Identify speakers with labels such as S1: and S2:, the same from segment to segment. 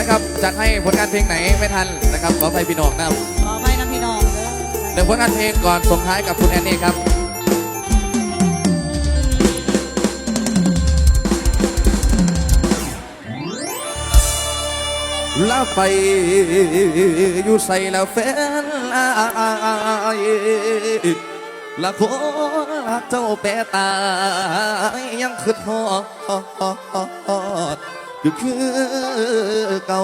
S1: นะครับจัดให้ผลงานเพลงไหนไม่ทันนะครับขออภัยพี่น้องนะครับ
S2: ขอไปน้ำพี่น้องเด้อ
S1: เดี๋ยวผลงานเพลงก่อนส่งท้ายกับคุณแอนนี่ครับลาไปอยู่ใส่แล้วแฟนอายละคนรักเจ้าแปรตายยังคือทอด อยู่คือเก่า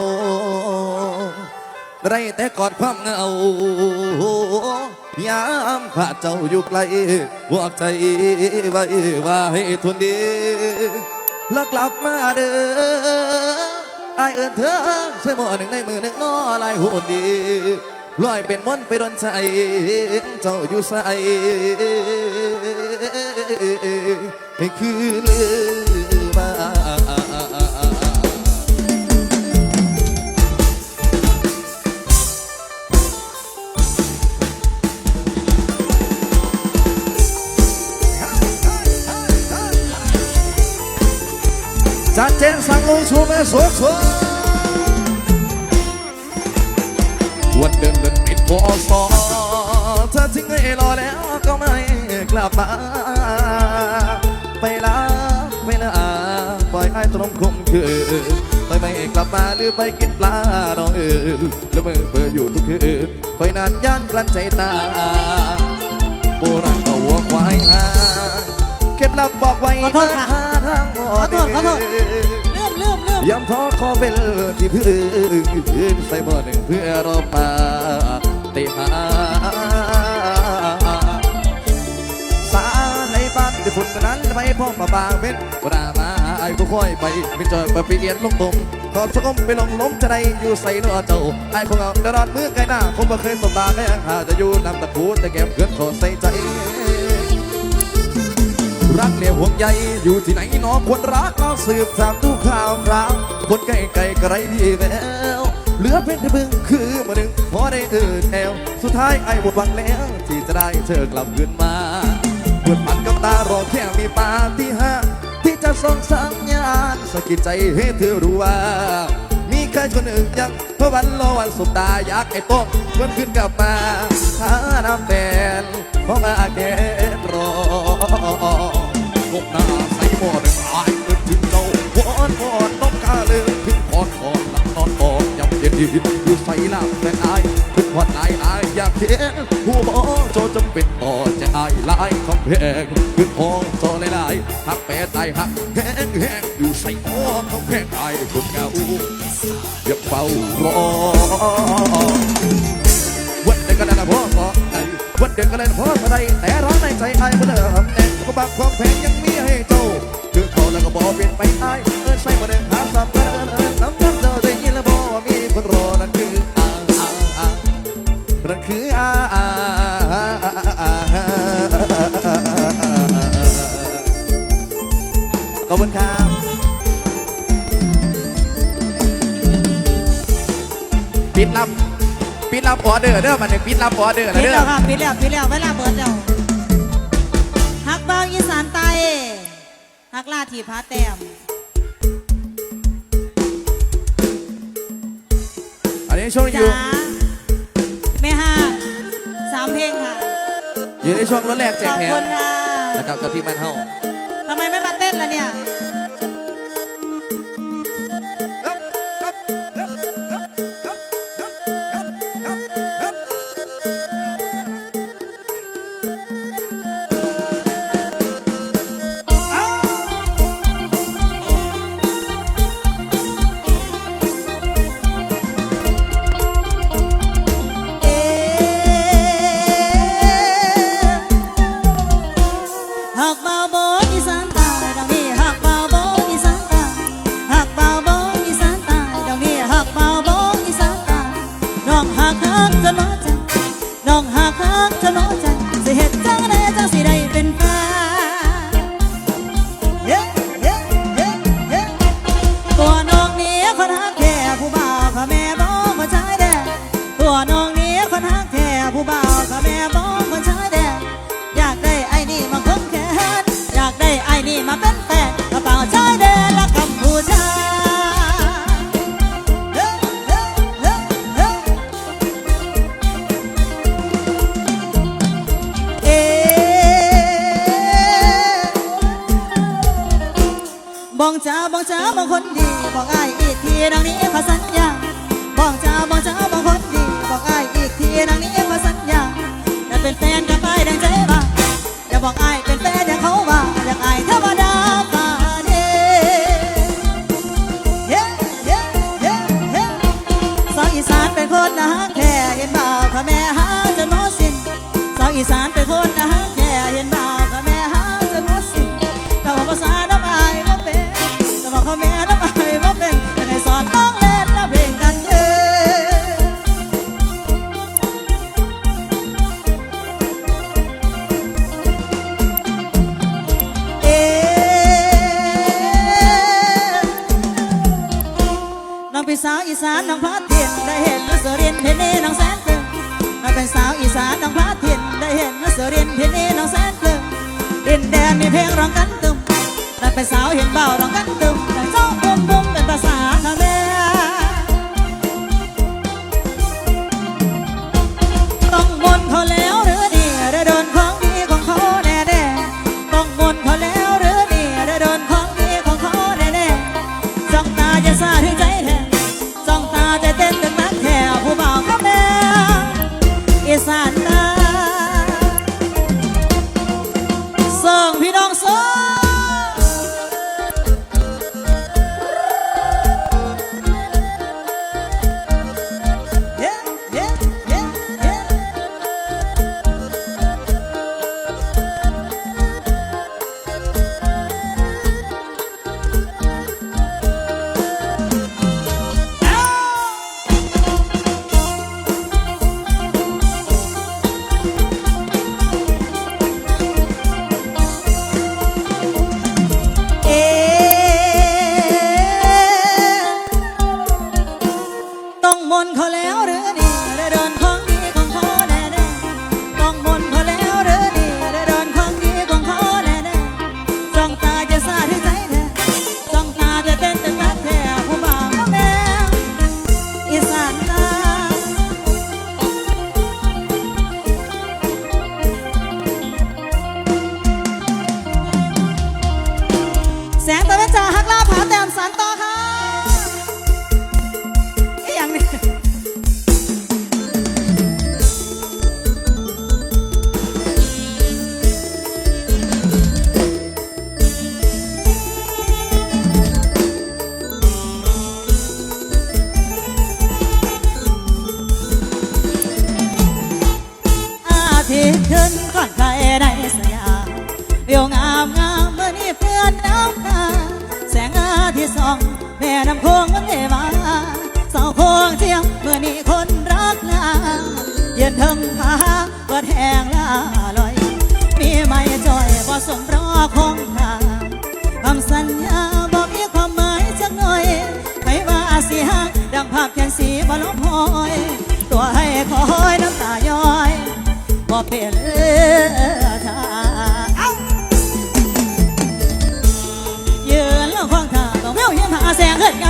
S1: ไรแต่กอดความเหงายามขาดเจ้าอยู่ไกลวอกใจไว้ว่าให้ทนดีแล้วกลับมาเด้อไอเอินเธอใส่หมอหนึ่งในมือหนึ่งน้อลายหุ่นดีลอยเป็นมนไปโดนใจเจ้าอยู่ใส่คืนลืม จัดเจนสั่งลงชูแม่สวยสวยวันเดินเดินปิดพอสอเธอทิ้งให้รอแล้วก็ไม่กลับมา ไปลาไปลาปล่อยให้ตรงคมคืนไปไม่กลับมาหรือไปกินปลาดองอื่นแล้วมือเปิดอยู่ทุกคืนคอยนานย่านกลั้นใจตาโบราณก็วัวควายหาเคล็ดลับบอกไว้
S2: ขอโทษค่ะ
S1: ทางหม
S2: ขอโทษ ขอโทษเลื่อมลืมลืม
S1: ย้ำท้อขอเป็นที่พื้นใส่บ่อหนึ่งเพื่อรอปาติหาสาในบ้านที่ฝุ่นนั้นไม่อมาบางเป็นปรามาไอ้ผู้ค่อยไปเป็นจอยไปเปลี่ยนลงตรงขอบชะกมไปลงล้มจะได้อยู่ใส่เนื้อเจ้าไอ้คงเอาดรอนมือไกลหน้าคงไม่เคยสบตาแม่หาจะอยู่นำตะคูแต่แก้มเกินขอใส่ใจ รักเรียห่วงใยอยู่ที่ไหนหนองควรรักเราสืบถามทุกข่าวคราวคนใกล้ไกลไกลที่แววเหลือเพียงแต่บึงคือมาหนึ่งพอได้เอ่ยแถวสุดท้ายไอ้หมดหวังแล้วที่จะได้เธอกลับคืนมาปวดปันกับตารอแค่มีปาที่ห้าที่จะส่งสัญญาณสะกิดใจให้เธอรู้ว่า มีใครคนหนึ่งยังเพราะวันรอวันสบตาอยากไอ้โต้งวนขึ้นกลับมาหาน้ำแฟนเพราะมาแก่รอ ยำเย็นอยู่ใส่ลาบแต่อายขึ้นวัดอายอายอยากเห็นผู้หมอโจจำเป็นต่อจะอายลายคำเพลงขึ้นห้องโซลายลายหักแปรตายหักแห้งแห้งอยู่ใส่หม้อคำเพลงอายคนเงาอย่าเฝ้ารอวันเด็กก็ได้นะพ่อขอไอ้วันเด็กก็ได้นะพ่อขอได้แต่ร้อนในใจไอ้เมื่อเดิมแน่ก็บางความแพงยังมีให้เจ้าคือเขาแล้วก็บอกเปลี่ยนไปไอ้เออใส่มาเดินหาสับกันเออน้ำน้ำเจ้าได้ยิน อบคุณครับปิดรับปิดรับออเดอร์เด้อมันเนี่ยปิดรับออเดอร์
S2: ปิด
S1: เด้
S2: แล้
S1: อ
S2: วค่ะปิดแล้วปิดแล้วเวลาเบิดแล้วฮักเบาอีสานใต้ฮักลาที่พาแต้ม
S1: อันนี้ช่วงอ
S2: จ๋า
S1: ยู่
S2: แม่ห้าสามเพลงค่ะ
S1: อยู่ในช่วงรถแรกแจ
S2: ข
S1: ก
S2: อบ
S1: แถ
S2: คุ
S1: ม
S2: ณค่ะ
S1: นะครับกับพี่มันเฮา
S2: ทำไมไม่มาเต้นล่ะเนี่ย องหากฮักจะน้อใจน้องหากฮักจะน้อใจ อีสานไปคนนะฮะ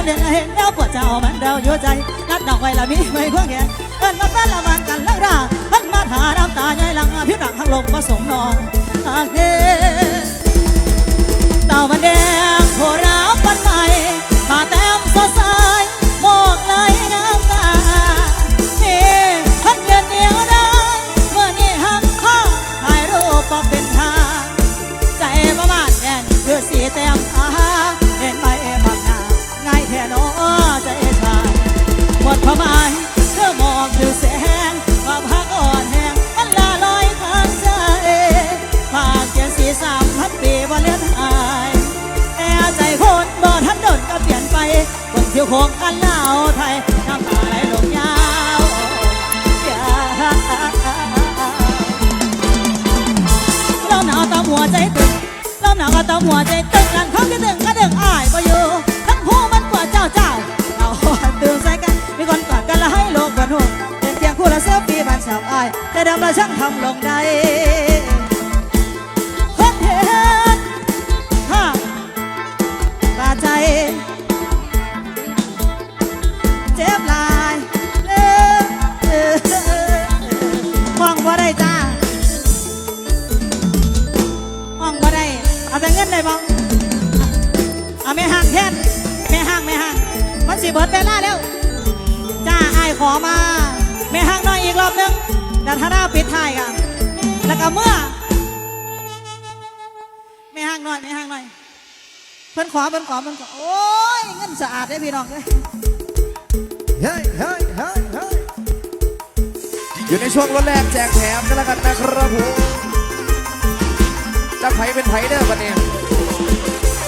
S2: เดืนเห็นแล้วปวดเจ้ามันเราอยู่ใจนัดดอกไว้ละมีไว้เพื่แกเอินมาแฟนละมันกันเลักรามันมาหาน้ำตาใหญ่หลังผิวหนังกทางลงมาสมนองอาเกเต่ามันแดงโผล่ราวปันใหม่ขาแต้มสดใสหมอกเลย ที่ยวของกันเล่าไทยน้ำตาไหลลงยาวยาวเราหนาวตามหัวใจตึงเราหนาวก็ตามหัวใจตึงหลังเขาก็ดึงก็ตึงอ้ายไปอยู่ทั้งหูมันกว่าเจ้าเจ้าเอาหันตื่นใส่กันมีคนกอดกันแล้วให้โลกบนหัวเป็นเสียงคู่ละเสื้อปีบันเฉาอ้ายแต่ดำเราช่างทำลงได้ บ่เอาแม่ห้างแทนแม่ห้างแม่ห้างมันสิเบิดเวลาแล้วจ้าไอ้ขอมาแม่ห้างหน่อยอีกรอบนึงดัทาราปิดท้ายกันแล้วก็เมื่อแม่ห้างหน่อยแม่ห้างหน่อยเพิ่นขอเพิ่นขอเพิ่นขอโอ้ยเงินสะอาดได้พี่น้องเลย
S1: เฮ้ยเฮ้ยเฮ้ยเฮ้ยอยู่ในช่วงรถแรกแจกแถมกันแล้วกันนะครับผมจะไผเป็นไผเด้อวันนี้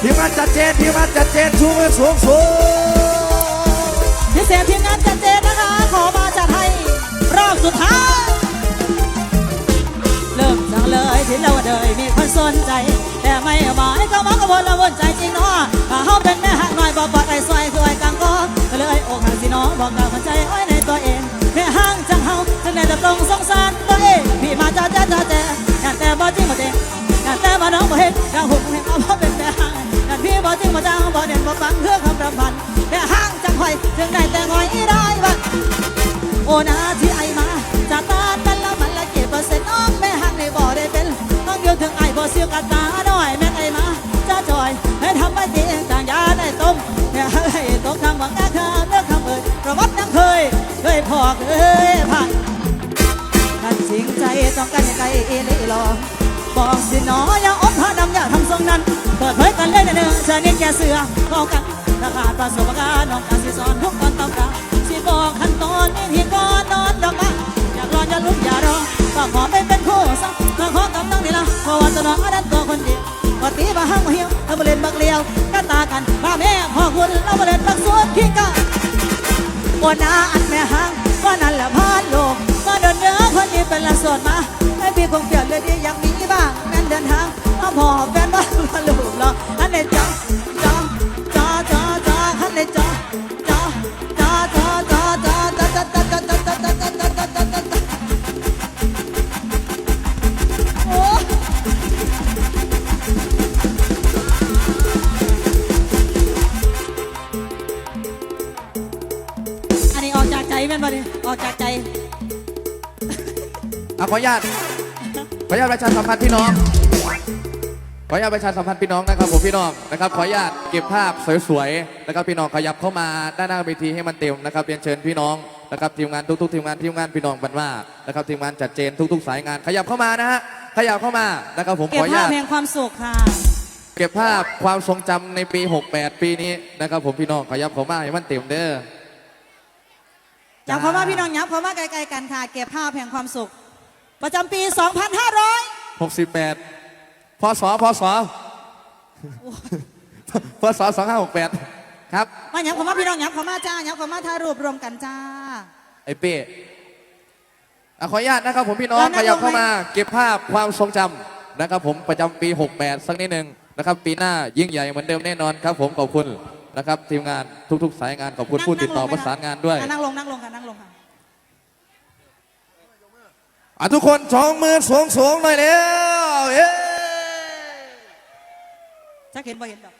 S1: ทีมงานจัดเจนทีมงานจัดเจนชูมือสูงสูง
S2: พิเศษทีมงานจัดเจนนะคะ ขอมาจัดให้รอบสุดท้าย เริ่มจากเลยที่เราเดยมีคนสนใจ แต่ไม่หมายก็มักวนละวนใจจริงเนาะถ้าเขาเป็นแม่หักหน่อยบอกปอดไอ้ซอยคือไอ้กังก็ก็เลยอกหักสิน้องบอกกล่าหัวใจอ้อยในตัวเองแม่ห้างจังเฮาจึงได้แต่ปรงสงสารตัวเองพี่มาจ้าจ้าจ้าแต่งานแต่บ่จริงบ่จริงงานแต่มาน้องบ่เห็นยังหุบเห็นเอาพราะเป็ บ่ฟังเพื่อคำประพันธ์แม่ห้างจังคอยจึงได้แต่งอยได้บัดโอนาที่ไอมาจากตาเป็นละมันละเก็บเปอร์เซ็นต์น้องแม่หักในบ่อได้เป็นต้องเดียวถึงไอบ่เสียกันตาหน่อยแม่ไอมาจะจอยให้ทำไม่จริงต่างยาได้ต้มแม่ให้ตกทางหวังนาคาเลือกคำเอ่ยประวัติยังเคยเคยพอกเคยผ่านกันจริงใจต้องกันยังไงเอลิลอ บอกสิหนออย่าอมพระดำอย่าทำทรงนั้น เปิดเผยกันเลยนะเนื้อชนิดแกเสือเข้ากันถ้าขาดประสบการณ์น้องการสิสอนทุกคนต้อนตำรสิบอกขั้นตอนนี้ที่ก่อนนอนดอกไม้อยากรออย่าลุกอย่ารอก็ขอไปเป็นคู่สักมาขอกับน้องนี่ละเพราะว่าตัวน้องนั้นตัวคนเดียวปกติมาห้างมาเหี่ยวเราเล่นบักเลี้ยวกันตากันบ้าแม่พ่อคุณเราเล่นบักสวนขี้กาบนอาอันแม่หางว่านั่นแหละพานโลกมาเดินเนื้อคนนี้เป็นละส่วนมาให้พี่คงเปลี่ยนเลย พอแฟนบ้างมาลูกหรออันนี้จ้าจ้าจ้าจ้าจ้าอันนี้จ้าจ้าจ้าจ้าจ้าจ้าจ้าจ้าจ้าจ้าจ้าจ้าจ้าจ้าจ้าจ้าจ้าจ้าโอ้อันนี้ออกจากใจแม่นบ่เนี่ยออกจากใจ
S1: อะขออนุญาตขออนุญาตประชาสัมพันธ์พี่น้อง ขออนุญาตประชาสัมพันธ์พี่น้องนะครับผมพี่น้องนะครับขออนุญาตเก็บภาพสวยๆนะครับพี่น้องขยับเข้ามาด้านหน้าเวทีให้มันเต็มนะครับเรียนเชิญพี่น้องนะครับทีมงานทุกๆทีมงานทีมงานพี่น้องบันว่านะครับทีมงานจัดเจนทุก ๆ สายงาน ขยับเข้ามานะฮะขยับเข้ามานะครับผม
S2: เก็
S1: ข
S2: บ
S1: ออนุ
S2: ภา
S1: ญา
S2: พ
S1: ต
S2: แห่งความสุขค่ะ
S1: เก็บภาพความทรงจำในปี 68 ปีนี้นะครับผมพี่น้องขยับเข้ามาให้มันเต็มเด้อ
S2: จับคำว่าพี่น้องยับคำว่าไกลๆกันค่ะ เก็บภาพแห่งความสุข ประจำปี 2500
S1: 68 พศพศพศ2568ครับ
S2: มายับคำว่าพี่น้องยับคำว่าจ้ายับคำว่าถ่ายรูปรวมกันจ้า
S1: ไอ้เป้อะขออนุญาตนะครับผมพี่น้อง
S2: แล้วนั่
S1: ข
S2: ง
S1: ยับ
S2: ลงไหม
S1: เข้ามา เก็บภาพความทรงจำนะครับ ผมประจำปี 68 สักนิดหนึ่งนะครับ ปีหน้ายิ่งใหญ่เหมือนเดิมแน่นอนครับ ผมขอบคุณนะครับ ทีมงานทุก ๆ สายงานขอบคุณผู้ติดต่อประสานงานด้วย
S2: อะนั่งลงนั่งลงค่ะนั่งลงค่ะ
S1: อะทุกคนสองมือสูงสูงๆหน่อยเร็วเย้
S2: จะเห็นบ่เห็นดอก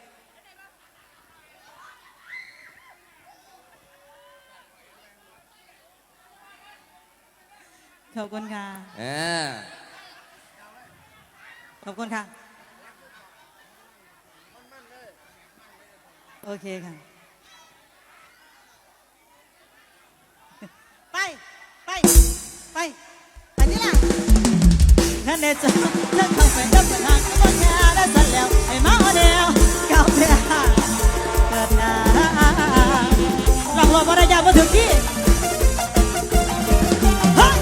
S2: ขอบคุณค่ะ
S1: อ่า
S2: ขอบคุณค่ะ โอเคค่ะ ไป ไป ไป ไปนี่ล่ะท่านเดชะท่าน งรถมาได้ยากมาถึงที่เฮ้ย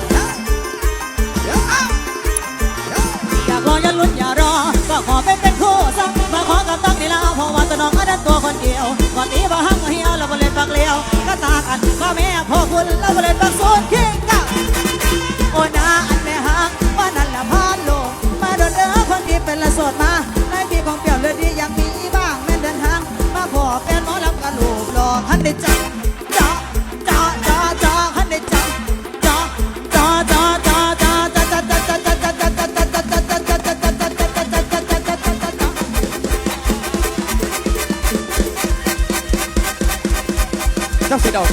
S2: อยากรออย่าลุ้นอย่ารอ ก็ขอเป็นเป็นคู่สักมาขอกับตั้งนี่ละเพราะว่าตัวน้องอันนั้นตัวคนเดียวก่อนตีบ่หักเหี่ยวเราบ่เล่นปากเลี้ยวก็ตากันพ่อแม่พ่อคุณเราบ่เล่นปากสูนคิงก้าโอ้นาอันแม่หักว่านั่นละพานโลกมาโดนเด้อคนที่เป็นละโสดมาในพี่ของเปลี่ยวเลยดียังมีบ้างแม่นเดินทางมาพอเป็นหมอลำกันลูกหลอกหันได้จัง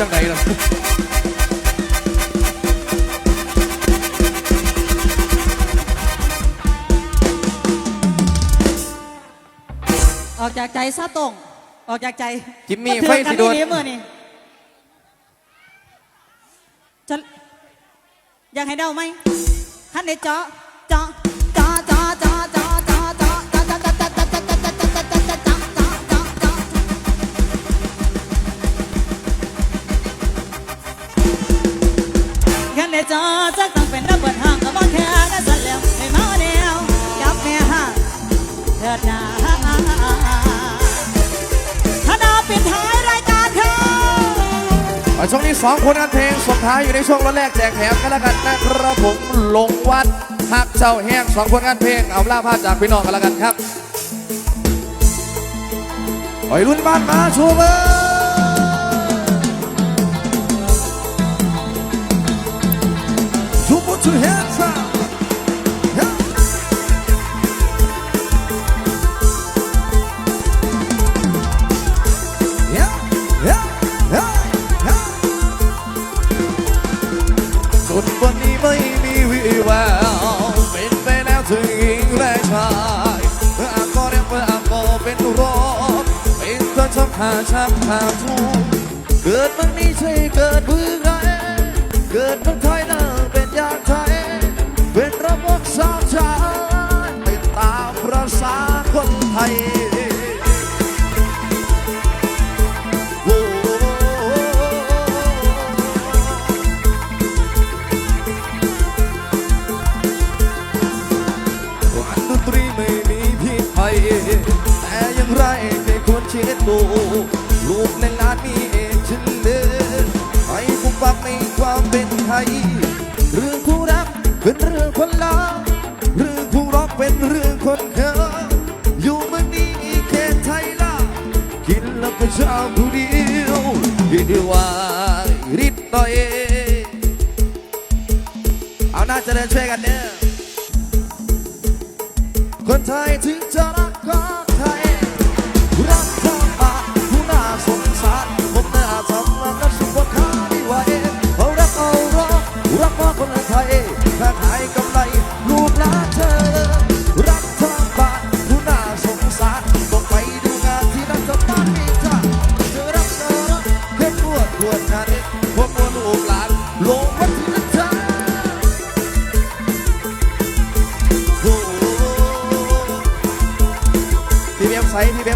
S2: ัง
S1: ไหล่ะ
S2: ออกจากใจซาตงออกจากใจ
S1: จิมมี่ไฟสิโด
S2: นเมือนี่ยากให้เดาไหมขั้นเดเจาะเจาะ กต้องเป็นระเบิดห่างก็บอกแค่นั้นสันแล้วให้เมาเดียวยับแม่ห่างเถิดนาถ้าดาวปิดท้ายรายการค่ะ
S1: อะช่วงนี้สองคนงานเพลงส่งท้ายอยู่ในช่วงรถแรกแจกแถมกันแล้วกันนะครับผมลงวัดหักเจ้าแห้งสองคนงานเพลงเอาล่าภาพจากพี่น้องกันแล้วกันครับวัยรุ่นบ้านมาชูเบอ ชูบุชูเฮดซ่า Yeah, yeah, yeah, yeah. จนวันนี้ไม่มีวิแววเป็นไปแล้วถึงหญิงและชายเมื่ออาก็เรียกว่าอาก็เป็นรถเป็นเธอชักหาชักหาทูเกิดมันนี้ใช่เกิดเพื่อใครเกิดเมืองไทยนะเป็น ยางไทย เป็นระบบสามชาติเป็นตามประสาคนไทย โอ้วันดนตรีไม่มีพิษภัยแต่อยังไรแค่ควรเช็ดดู วว่าริบต่อยเอาหน้าเจริญช่วยกันเนี่ยคนไทยถึง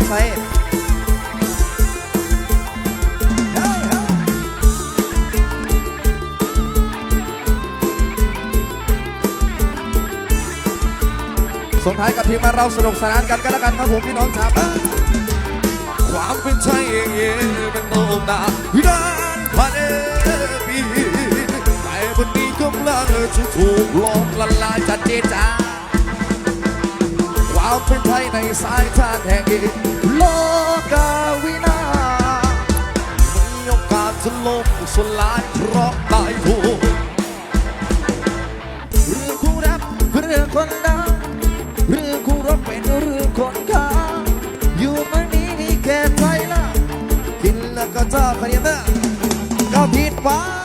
S1: ไซต์ที่เว็บไซต์ส่งท้ายกับทีมาเราสนุกสนานกันกันแล้วกันครับผมพี่น้องชาวบ้านความเป็นไทยเองเป็นโนนาวิดานพันเอปีแต่วันนี้กำลังจะถูกหลอกละลายจัดเจจา ความเป็นไทยในสายทานแห่งเอกโลกาวินามีโอกาสจะล่มสลายเพราะตายโหเรื่องคู่รักเรื่องคนดังเรื่องคู่รบเป็นเรื่องคนค้าอยู่มันนี้นี่แค่ใจละกินแล้วก็ชอบคนนี้นะก็ผิดหวัง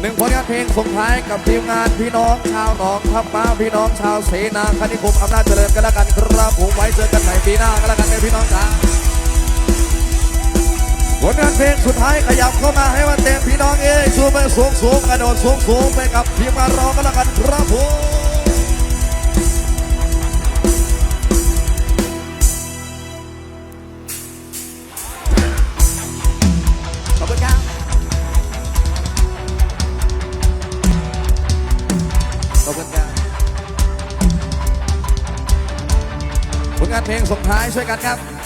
S1: หนึ่งผลงานเพลงส่งท้ายกับทีมงานพี่น้องชาวหนองทับมาพี่น้องชาวเสนาคณิคมอำนาจเจริญกันแล้วกันครับผมไว้เจอกันใหม่ปีหน้ากันแล้วกันนะพี่น้องจ้าผลงานเพลงสุดท้ายขยับเข้ามาให้มันเต็มพี่น้องเอ้ยสูงไปสูงสูงกระโดดสูงสูงไปกับทีมงานเรากันแล้วกันครับผม ช่วยกันครับ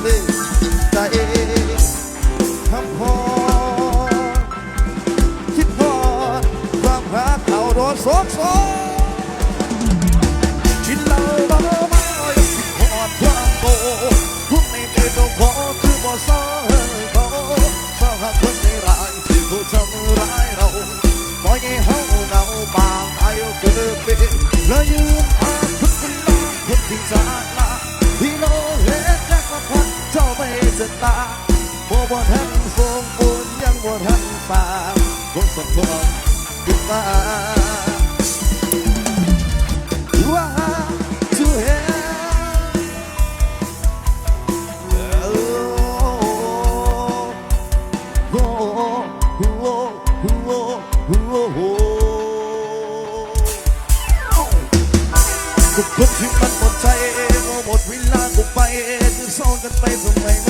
S1: ายคนทำดีใจทำพอคิดพอความหาเขาโดนโซกโซกินเหล้าเมาเมายังคิดพอดความโบ่ทันทรงบุญยังบ่ทันป่าคงสมบูรณ์ขึ้นมาว่าจะเฮทุกคนที่มันหมดใจหมดเวลากูไปจะซ่อนกันไปทำไมมัน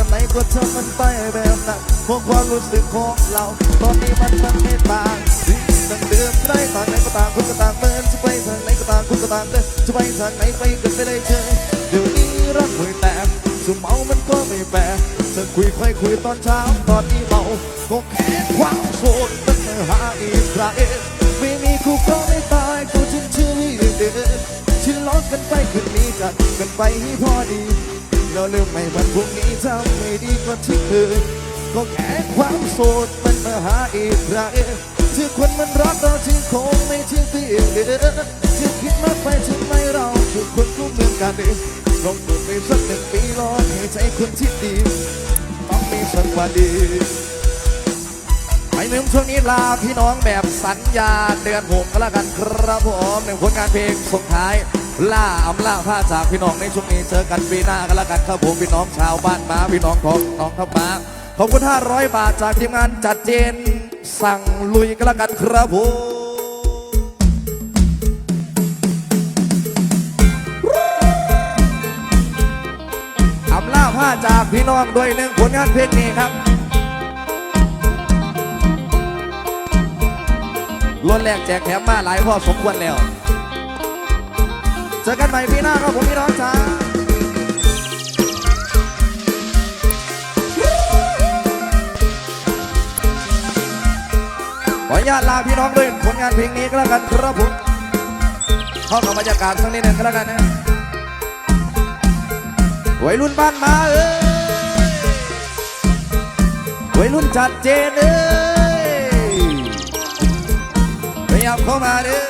S1: แบบไหนก็ทำมันไปแบบนั้นพราะความรู้สึกของเราตอนนี้มันมันไม่ต่างสิ่งต่างเดิมได้ต่างไหนก็ต่างคนก็ต่างเดินจะไปทางไหนก็ต่างคนก็ต่างเดินจะไปทางไหนไปกันไม่ได้เจอเดี๋ยวนี้รักหวยแตกสุเมามันก็ไม่แปลกจะคุยค่อยคุยตอนเช้าตอนนี้เมาก็แค่ความโสดมันหาอีกใครไม่มีคู่ก็ไม่ตายกูจึงเชื่อเดินชินล้อกันไปคืนนี้จัดกันไปให้พอดี เราลืมไม่วันพรุ่งนี้ทำไม่ดีกว่าที่เคยก็แค่ความโสดมันมาหาอีกครั้งที่คนมันรักเราจริงคงไม่ทิ้งเพียงเดินที่คิดมากไปถึงไม่เราทุกคนก็เหมือนกันเองลองดูไปสักหนึ่งปีรอให้ใจคนที่ดีต้องมีสักวันดีไม่ลืมช่วงนี้ลาพี่น้องแบบสัญญาเดือนหกก็แล้วกันครับผมหนึ่งผลงานเพลงส่งท้าย ล่าอำลาผ้าจากพี่น้องในช่วงนี้เจอกันปีหน้าก็แล้วกันครับผมพี่น้องชาวบ้านมาพี่น้องของน้องทับมาขอบคุณ500 บาทจากทีมงานจัดเจน สั่งลุยก็แล้วกันครับผมอำลาผ้าจากพี่น้องด้วยหนึ่งผลงานเพลงนี้ครับล้วนแรกแจกแถมมาหลายพ่อสมควรแล้ว เจอกันใหม่ปีหน้าครับผมพี่น้องจ้าขออนุญาตลาพี่น้องด้วยผลงานเพลงนี้ก็แล้วกันครับผมเข้ากับบรรยากาศสักนิดหนึ่งก็แล้วกันนะวัยรุ่นบ้านมาเอ้ยวัยรุ่นจัดเจนเอ้ยพยายามเข้ามาเดิ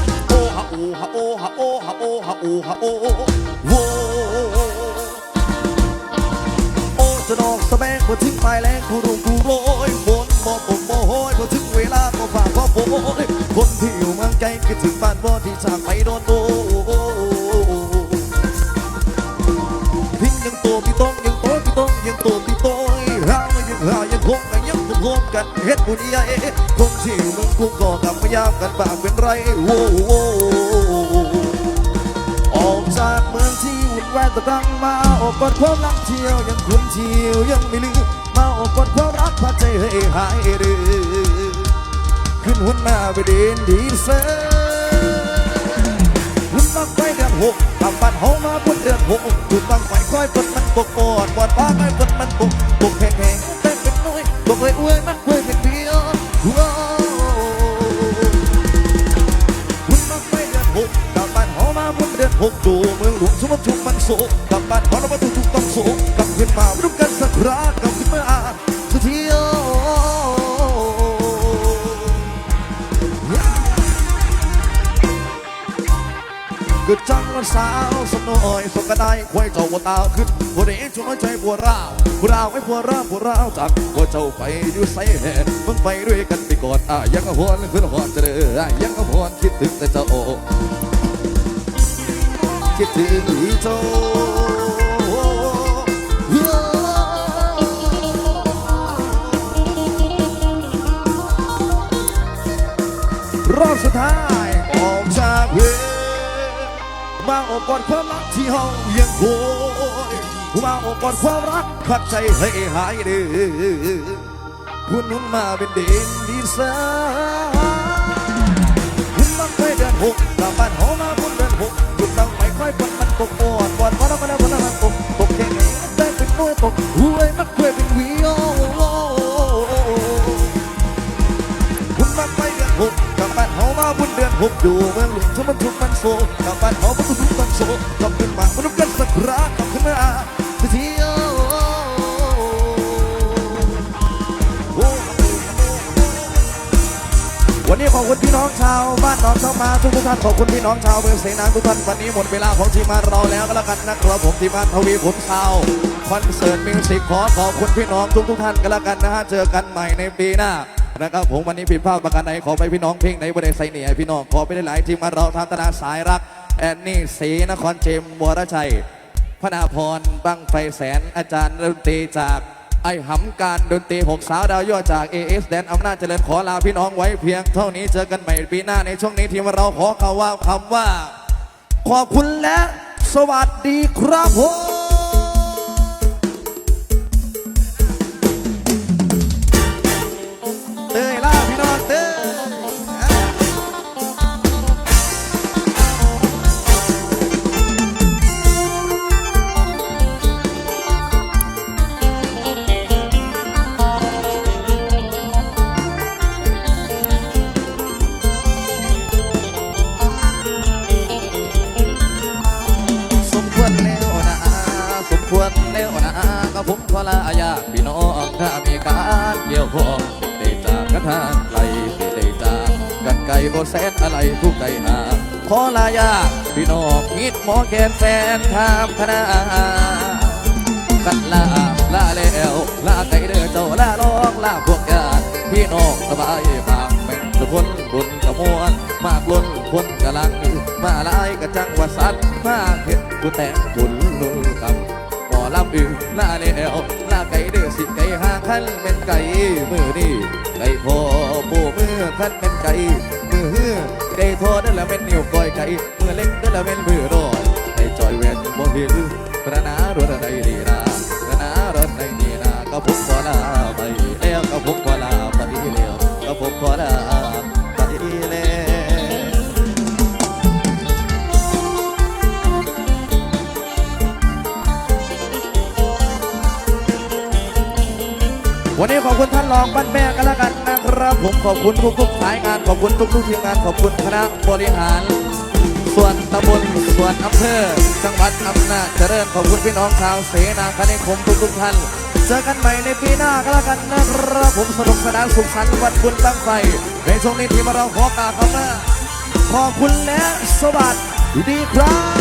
S1: คนที่อยู่เมืองไกลคิดถึงบ้านบ่ที่จากไปโดนโดทิ้งยังโตพี่ต้องยังโตพี่ต้องยังโตพี่โตยหายังหายังคงกันยังคงคงกันเฮ็ดบุญใหญ่คนที่อยู่เมึงกุ้งก็กลับมายามกันบางเป็นไรโว้ออกจากเมืองที่วุ่นวายตะดังมาออกกอดความรักเที่ยวยังคุ้นเที่ยวยังไม่ลืมมาออกกอดความรักพาใจให้หายเดือ ขึ้นหุ่นมาไปเดินดีเซอหุ่นมักไปเดือนหกทำบ้านเฮามาพุ่นเดือนหกจุดบังไฟค่อยเปิดมันตกปอดปอดป้าค่อยเปิดมันตกตกแข็งๆแต่เป็นน้อยตกเลยอวยมันอวยเป็นเดียวว้าวคุณมาไม่เดือนหกกลับบ้านเฮามาพุ่นเดือนหกดูเมืองหลวงสมชุมมันโศกกลับบ้านเฮาเรามาถูกถูกต้องโศกกลับขึ้นมาร่วมกันสั สาวสมน้อยสมกระไดควยเจ้าบัวตาขึ้นบัวเด็กช่วยใจบัวราวบัวราวไว้บัวราวบัวราวจากบัวเจ้าไปอยู่ใส่แห่มึงไปด้วยกันไปก่อนอะยังกระพวนขึ้นหอนเจออะยังกระพวนคิดถึงแต่เจ้าคิดถึงเจ้ารอบสุดท้ายออกจากเวร มาอบกอดความรักที่ห้องยังโวยมาอบกอดความรักขัดใจให้หายเดือคุณนุ่นมาเป็นเด่นดีแสคุณมาไปเดือนหกกลับบ้านหอมาบนเดือนหกจุดตั้งไม่ค่อยปนมันตกปอดปอดปอดแล้วก็แล้วก็แล้วมันตกตกแค่ไหนได้เป็นน้อยตกหวยมักเคยเป็นวี บุญเดือนหกอยู่เมืองหลวงทุกมันทุกมันโศกกลับบ้านเฮาบุญทุกมันโศกกลับขึ้นมาบุญกันสักครากลับขึ้นมาสักทีโอ้โอ้วันนี้ขอบคุณพี่น้องชาวบ้านหนองชาวมาทุกท่านขอบคุณพี่น้องชาวเมืองเสนาทุกท่านวันนี้หมดเวลาของทีมงานเราแล้วก็แล้วกันนะครับผมทีมงานทวีผลชาวคอนเสิร์ตมิวสิกขอขอบคุณพี่น้องทุกทุกท่านก็แล้วกันนะฮะเจอกันใหม่ในปีหน้า นะครับผมวันนี้ผิดพลาดประการใดขอไปพี่น้องเพลงในประเด็นไซเนียพี่น้องขอไปได้หลายทีมงาเราทางตนาสายรักแอนนี่ศรีนครเจมส์วรชัยพนาพรบังไฟแสนอาจารย์ดนตรีจากไอหำการดนตรีหกสาวดาวย่อจาก AS แดนอำนาจเจริญขอลาพี่น้องไว้เพียงเท่านี้เจอกันใหม่ปีหน้าในช่วงนี้ทีมเราขอคำว่าคำว่า ขอบคุณและสวัสดีครับผม นะก็ผมขอลายากพี่น้องถ้ามีการเกี่ยวข้องได้จากกันทางไกลได้จากกันไกลโอแสนอะไรทุกไกลหาขอลายากพี่น้องมิดหมอแกนแฟนทามคณะกันลาลาแล้วลาไกลเด้อเจ้าลาลองลาพวกญาติพี่น้องสบายมากแม่งทุกคนบุญกระมวลมากล้นคนกำลังมาลายกระจังว่าสัตว์มากเห็นกูแต่งบุญนุ่งคำ ลำอึงลาแล้วลาไก่เดือสิไก่หาคันเป็นไก่มือนี่ไก่พอปูมือคันเป็นไก่มือฮือไก่ทอนั่นแหละเป็นนิ้วก้อยไก่มือเล็กนั่นแหละเป็นมือรอยไก่จอยแวนบ่เห็นพระนารถอะไรดีนะพระนารถอะไรดีนะก็ผมขอลาไปแล้วก็ผมขอลาไปแล้วก็ผมขอลา วันนี้ขอบคุณท่านรองบ้านแม่กันแล้วกันนะครับผมขอบคุณทุกๆสายงานขอบคุณทุกๆทีมงานขอบคุณคณะบริหาร ส่วนตำบลส่วนอำเภอ จังหวัดอำนาจเจริญขอบคุณพี่น้องชาวเสนาคณิคมทุกๆท่านเจอกันใหม่ในปีหน้าก็แล้วกันนะครับผมสนุกสนานสุขสันต์วันบุญตั้งไฟในช่วงนี้ทีมเราขอกล่าวคำว่าขอบคุณและสวัสดีครับ